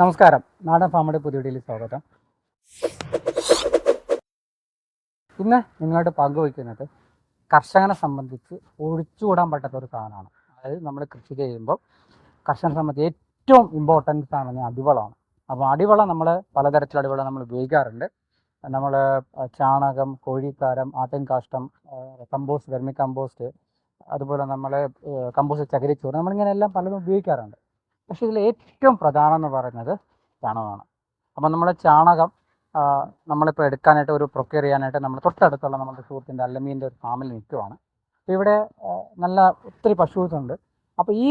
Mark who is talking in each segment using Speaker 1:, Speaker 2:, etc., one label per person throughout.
Speaker 1: നമസ്കാരം. നാടൻ ഫാമിയുടെ പുതിയ വീഡിയോയിൽ സ്വാഗതം. ഇന്ന് നിങ്ങളോട് പങ്കുവയ്ക്കുന്നത് കർഷകനെ സംബന്ധിച്ച് ഒഴിച്ചുകൂടാൻ പറ്റാത്ത ഒരു സാധനമാണ്. അതായത് നമ്മൾ കൃഷി ചെയ്യുമ്പോൾ കർഷകനെ സംബന്ധിച്ച് ഏറ്റവും ഇമ്പോർട്ടൻസ് ആണ് അടിവളമാണ്. അപ്പോൾ അടിവളം നമ്മൾ പലതരത്തിലുള്ള അടിവളം നമ്മൾ ഉപയോഗിക്കാറുണ്ട്. നമ്മൾ ചാണകം കോഴിക്കാരം ആട്ടിൻകാഷ്ടം കമ്പോസ്റ്റ് വെർമി കമ്പോസ്റ്റ് അതുപോലെ നമ്മൾ കമ്പോസ്റ്റ് ചകിരിച്ചോറ് നമ്മളിങ്ങനെ എല്ലാം പലതും ഉപയോഗിക്കാറുണ്ട്. പക്ഷേ ഇതിൽ ഏറ്റവും പ്രധാനം എന്ന് പറയുന്നത് ചാണകമാണ്. അപ്പം നമ്മൾ ചാണകം നമ്മളിപ്പോൾ എടുക്കാനായിട്ട് ഒരു പ്രൊക്യൂർ ചെയ്യാനായിട്ട് നമ്മൾ തൊട്ടടുത്തുള്ള നമ്മുടെ സുഹൃത്തിന്റെ അല്ലമീന്റെ ഒരു ഫാമിൽ നിൽക്കുവാണ്. അപ്പോൾ ഇവിടെ നല്ല ഒത്തിരി പശുസ് ഉണ്ട് അപ്പോൾ ഈ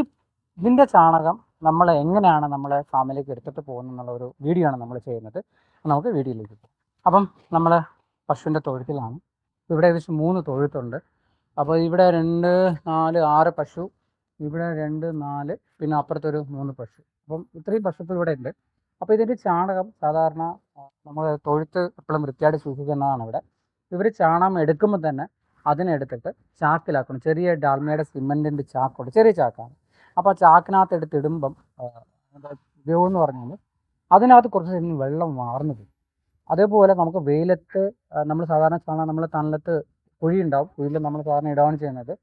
Speaker 1: ഇതിന്റെ ചാണകം നമ്മൾ എങ്ങനെയാണ് നമ്മളെ ഫാമിലേക്ക് എടുത്തിട്ട് പോകുന്നത് എന്നുള്ള ഒരു വീഡിയോ ആണ് നമ്മൾ ചെയ്യുന്നത്. നമുക്ക് വീഡിയോയിലേക്ക് കിട്ടും അപ്പം നമ്മൾ പശുവിന്റെ തൊഴുത്തിലാണ്. ഇവിടെ ഏകദേശം മൂന്ന് തൊഴുത്തുണ്ട്. അപ്പോൾ ഇവിടെ രണ്ട് നാല് ആറ് പശു ഇവിടെ രണ്ട് നാല് പിന്നെ അപ്പുറത്തൊരു മൂന്ന് പശു. അപ്പം ഇത്രയും പശുക്കൾ ഇവിടെ ഉണ്ട്. അപ്പോൾ ഇതിന്റെ ചാണകം സാധാരണ നമ്മൾ തൊഴുത്ത് എപ്പോഴും വൃത്തിയായിട്ട് സൂക്ഷിക്കുന്നതാണ് ഇവിടെ. ഇവർ ചാണകം എടുക്കുമ്പോൾ തന്നെ അതിനെടുത്തിട്ട് ചാക്കിലാക്കണം. ചെറിയ ഡാൽമയുടെ സിമെന്റിന്റെ ചാക്കുണ്ട്. ചെറിയ ചാക്കാണ്. അപ്പോൾ ആ ചാക്കിനകത്ത് എടുത്ത് ഇടുമ്പം ഉപയോഗം എന്ന് പറഞ്ഞാൽ അതിനകത്ത് കുറച്ച് വെള്ളം വാർന്നു പോകും അതേപോലെ നമുക്ക് വെയിലത്ത് നമ്മൾ സാധാരണ ചാണകം നമ്മൾ തണലത്ത് കുഴിയുണ്ടാവും. കുഴിയിൽ നമ്മൾ സാധാരണ ഇടാണ് ചെയ്യുന്നത്.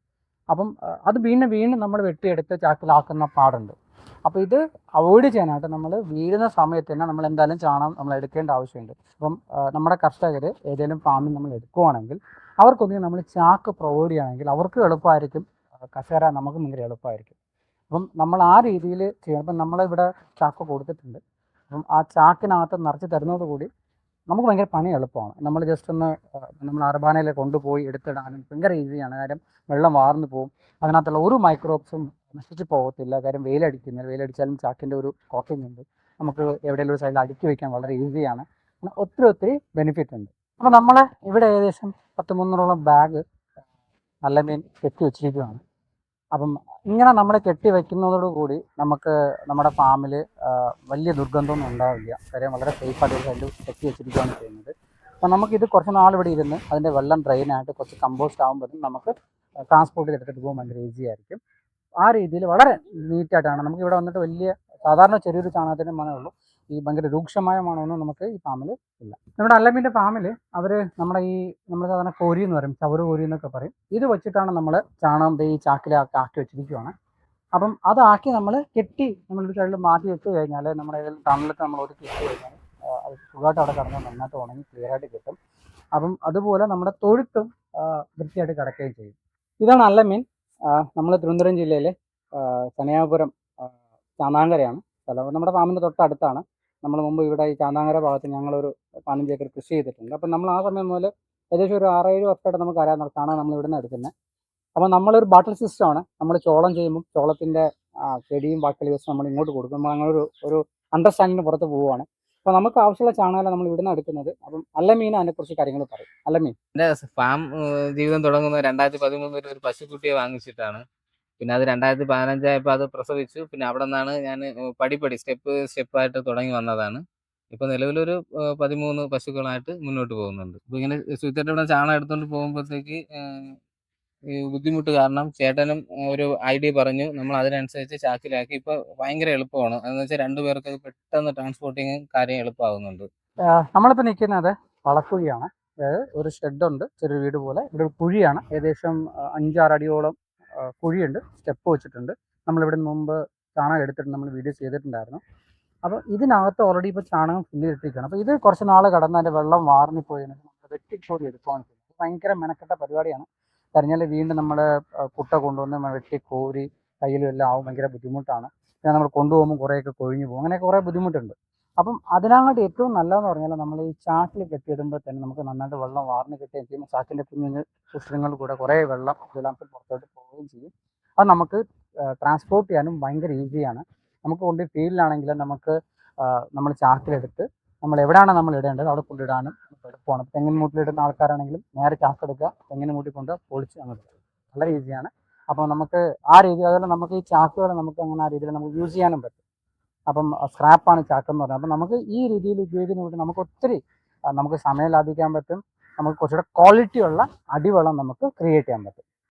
Speaker 1: അപ്പം അത് വീണ്ടും വീണ്ടും നമ്മൾ വെട്ടിയെടുത്ത് ചാക്കിലാക്കുന്ന പാടുണ്ട്. അപ്പോൾ ഇത് അവോയ്ഡ് ചെയ്യാനായിട്ട് നമ്മൾ വീഴുന്ന സമയത്ത് തന്നെ നമ്മൾ എന്തായാലും ചാണകം നമ്മൾ എടുക്കേണ്ട ആവശ്യമുണ്ട്. അപ്പം നമ്മുടെ കർഷകർ ഏതെങ്കിലും ഫാമിൽ നമ്മൾ എടുക്കുവാണെങ്കിൽ അവർക്കൊന്നും നമ്മൾ ചാക്ക് പ്രൊവൈഡ് ചെയ്യുകയാണെങ്കിൽ അവർക്ക് എളുപ്പമായിരിക്കും കസേര നമുക്കും ഭയങ്കര എളുപ്പമായിരിക്കും. അപ്പം നമ്മൾ ആ രീതിയിൽ ചെയ്യണം അപ്പം നമ്മളിവിടെ ചാക്ക് കൊടുത്തിട്ടുണ്ട്. അപ്പം ആ ചാക്കിനകത്ത് നിറച്ച് തരുന്നത് കൂടി നമുക്ക് ഭയങ്കര പണി എളുപ്പമാണ്. നമ്മൾ ജസ്റ്റ് ഒന്ന് നമ്മൾ അർബാനയിൽ കൊണ്ടുപോയി എടുത്തിടാനും ഭയങ്കര ഈസിയാണ് കാര്യം വെള്ളം വാർന്നു പോകും. അതിനകത്തുള്ള ഒരു മൈക്രോബ്സും നശിച്ചു പോകത്തില്ല. കാര്യം വെയിലടിക്കുന്നില്ല വെയിലടിച്ചാലും ചാക്കിന്റെ ഒരു കോട്ടിംഗ് ഉണ്ട്. നമുക്ക് എവിടെയെങ്കിലും ഒരു സൈഡിൽ അടുക്കി വയ്ക്കാൻ വളരെ ഈസിയാണ് ഒത്തിരി ഒത്തിരി ബെനിഫിറ്റ് ഉണ്ട്. അപ്പോൾ നമ്മൾ ഇവിടെ ഏകദേശം പത്ത് മുന്നൂറോളം ബാഗ് നല്ല മീൻ കെട്ടി വെച്ചിരിക്കുകയാണ് അപ്പം ഇങ്ങനെ നമ്മൾ കെട്ടി വെക്കുന്നതോടുകൂടി നമുക്ക് നമ്മുടെ ഫാമിൽ വലിയ ദുർഗന്ധമൊന്നും ഉണ്ടാവില്ല. കാര്യം വളരെ സേഫ് ആയിട്ട് സൈഡിൽ കെട്ടി വെച്ചിരിക്കുകയാണ് ചെയ്യുന്നത്. അപ്പം നമുക്കിത് കുറച്ച് നാൾ ഇവിടെ ഇരുന്ന് അതിന്റെ വെള്ളം ഡ്രെയിൻ ആയിട്ട് കുറച്ച് കമ്പോസ്റ്റ് ആകുമ്പോഴത്തേക്കും നമുക്ക് ട്രാൻസ്പോർട്ട് ചെയ്തെടുത്തിട്ട് പോകാൻ ഭയങ്കര ഈസി ആയിരിക്കും. ആ രീതിയിൽ വളരെ നീറ്റായിട്ടാണ് നമുക്ക് ഇവിടെ വന്നിട്ട് വലിയ സാധാരണ ചെറിയൊരു ചാണകത്തിന്റെ മണമേ ഉള്ളൂ. ഈ ഭയങ്കര രൂക്ഷമായ മണമൊന്നും നമുക്ക് ഈ ഫാമിൽ ഇല്ല. നമ്മുടെ അല്ലമ്മീന്റെ ഫാമിൽ അവർ നമ്മുടെ ഈ നമ്മൾ സാധാരണ കോരി എന്ന് പറയും ചവറ് കോരി എന്നൊക്കെ പറയും. ഇത് വെച്ചിട്ടാണ് നമ്മൾ ചാണകം ഈ ചാക്കിലാക്കി ആക്കി വെച്ചിരിക്കുവാണ്. അപ്പം അതാക്കി നമ്മൾ കെട്ടി നമ്മളൊരു സൈഡിൽ മാറ്റി വെച്ച് കഴിഞ്ഞാൽ നമ്മുടെ തണലത്ത് നമ്മൾ ഒരു വെച്ച് കഴിഞ്ഞാൽ അത് സുഖമായിട്ട് അവിടെ കിടന്ന് നന്നായിട്ട് ഉണങ്ങി ക്ലിയർ ആയിട്ട് കിട്ടും. അപ്പം അതുപോലെ നമ്മുടെ തൊഴുത്തും വൃത്തിയായിട്ട് കിടക്കുകയും ചെയ്യും. ഇതാണ് അല്ലമീൻ. നമ്മൾ തിരുവനന്തപുരം ജില്ലയിലെ കനിയാപുരം ചാന്നാങ്കരയാണ്. സ്ഥലം. നമ്മുടെ ഫാമിന്റെ തൊട്ടടുത്താണ്. നമ്മൾ മുമ്പ് ഇവിടെ ഈ ചാന്നാങ്കര ഭാഗത്ത് ഞങ്ങളൊരു പതിനഞ്ച് ഏക്കർ കൃഷി ചെയ്തിട്ടുണ്ട്. അപ്പം നമ്മൾ ആ സമയം മുതൽ ഏകദേശം ഒരു ആറേഴ് വർഷമായിട്ട് നമുക്ക് അറിയാൻ കാണാൻ നമ്മൾ ഇവിടെ നിന്ന് എടുക്കുന്നത് അപ്പോൾ നമ്മളൊരു ബാട്ടിൽ സിസ്റ്റമാണ് നമ്മൾ ചോളം ചെയ്യുമ്പോൾ ചോളത്തിന്റെ ചെടിയും ബാക്കിയുള്ള ദിവസം നമ്മൾ ഇങ്ങോട്ട് കൊടുക്കും. നമ്മൾ അങ്ങനെ ഒരു ഒരു അണ്ടർസ്റ്റാൻഡിന് പുറത്ത് പോവുകയാണ് അപ്പോൾ നമുക്ക് ആവശ്യമുള്ള ചാണകം നമ്മൾ ഇവിടെ നിന്ന് എടുക്കുന്നത്. അപ്പം അല്ല മീൻ അതിനെക്കുറിച്ച് കാര്യങ്ങൾ പറയും. അല്ല മീൻ
Speaker 2: എന്റെ ഫാം ജീവിതം തുടങ്ങുന്നത് രണ്ടായിരത്തി പതിമൂന്നിൽ ഒരു പശുക്കുട്ടിയെ വാങ്ങിച്ചിട്ടാണ് പിന്നെ അത് രണ്ടായിരത്തി പതിനഞ്ചായപ്പോൾ അത് പ്രസവിച്ചു. പിന്നെ അവിടെ നിന്നാണ് ഞാൻ പടിപ്പടി സ്റ്റെപ്പ് സ്റ്റെപ്പായിട്ട് തുടങ്ങി വന്നതാണ്. ഇപ്പോൾ നിലവിലൊരു പതിമൂന്ന് പശുക്കളായിട്ട് മുന്നോട്ട് പോകുന്നുണ്ട്. ഇപ്പോൾ ഇങ്ങനെ സുത്തേട്ട ഇവിടെ ചാണകം എടുത്തോണ്ട് പോകുമ്പോഴത്തേക്ക് ബുദ്ധിമുട്ട് കാരണം ചേട്ടനും ഒരു ഐഡിയ പറഞ്ഞു നമ്മൾ അതിനനുസരിച്ച് ചാക്കിലാക്കി. ഇപ്പൊ ഭയങ്കര എളുപ്പമാണ്. എന്ന് വെച്ചാൽ രണ്ടുപേർക്ക് പെട്ടെന്ന് ട്രാൻസ്പോർട്ടിങ് കാര്യം എളുപ്പമാകുന്നുണ്ട്
Speaker 1: നമ്മളിപ്പോ നിൽക്കുന്നത് വളക്കുഴിയാണ്. അതായത് ഒരു ഷെഡുണ്ട് ചെറിയ വീട് പോലെ. ഇവിടെ ഒരു കുഴിയാണ്. ഏകദേശം അഞ്ചാറടിയോളം കുഴിയുണ്ട്. സ്റ്റെപ്പ് വെച്ചിട്ടുണ്ട്. നമ്മളിവിടെ മുമ്പ് ചാണകം എടുത്തിട്ട് നമ്മൾ വീഡിയോ ചെയ്തിട്ടുണ്ടായിരുന്നു. അപ്പോൾ ഇതിനകത്ത് ഓൾറെഡി ഇപ്പോൾ ചാണകം ഫില്ല് ചെയ്തിട്ടിരിക്കുകയാണ് അപ്പോൾ ഇത് കുറച്ച് നാൾ കടന്ന് അതിന്റെ വെള്ളം വാർന്നിപ്പോയതിന് നമ്മൾ വെട്ടിക്കോടി എടുക്കാൻ ഭയങ്കര മെനക്കെട്ട പരിപാടിയാണ്. കഴിഞ്ഞാൽ വീണ്ടും നമ്മൾ കുട്ട കൊണ്ടുവന്ന് വെട്ടി കോരി കയ്യിലും എല്ലാം ആവും. ഭയങ്കര ബുദ്ധിമുട്ടാണ്. പിന്നെ നമ്മൾ കൊണ്ടുപോകുമ്പോൾ കുറേയൊക്കെ കൊഴിഞ്ഞു പോകും. അങ്ങനെ കുറേ ബുദ്ധിമുട്ടുണ്ട്. അപ്പം അതിനങ്ങോട്ട് ഏറ്റവും നല്ലതെന്ന് പറഞ്ഞാൽ നമ്മൾ ഈ ചാക്കിൽ കെട്ടിയിടുമ്പോൾ തന്നെ നമുക്ക് നന്നായിട്ട് വെള്ളം വാർന്ന് കിട്ടുകയും ചെയ്യും. ചാക്കിന്റെ കുഞ്ഞു സുഷ്ടങ്ങൾ കൂടെ കുറേ വെള്ളം ജലാംശം പുറത്തോട്ട് പോവുകയും ചെയ്യും. അത് നമുക്ക് ട്രാൻസ്പോർട്ട് ചെയ്യാനും ഭയങ്കര ഈസിയാണ് നമുക്ക് കൊണ്ട് ഫീൽഡിലാണെങ്കിലും നമുക്ക് നമ്മൾ ചാക്കിലെടുത്ത് നമ്മൾ എവിടെയാണ് നമ്മൾ ഇടേണ്ടത് അവിടെ കൊണ്ടിടാനും എളുപ്പമാണ്. തെങ്ങിൻ മൂട്ടിലിടുന്ന ആൾക്കാരാണെങ്കിലും നേരെ ചാക്കെടുക്കുക തെങ്ങിൻ മൂട്ടി കൊണ്ട് പൊളിച്ച് അങ്ങോട്ട്. വളരെ ഈസിയാണ് അപ്പോൾ നമുക്ക് ആ രീതി അതുപോലെ നമുക്ക് ഈ ചാക്കുകൾ നമുക്ക് അങ്ങനെ ആ രീതിയിൽ നമുക്ക് യൂസ് ചെയ്യാനും പറ്റും. അപ്പം സ്ക്രാപ്പാണ് ചാക്ക് എന്ന് പറയുന്നത് അപ്പം നമുക്ക് ഈ രീതിയിൽ ഉപയോഗിക്കുന്നതുകൊണ്ട് നമുക്ക് ഒത്തിരി നമുക്ക് സമയം ലാഭിക്കാൻ പറ്റും. നമുക്ക് കുറച്ചുകൂടെ ക്വാളിറ്റിയുള്ള അടിവളം നമുക്ക് ക്രിയേറ്റ് ചെയ്യാൻ പറ്റും.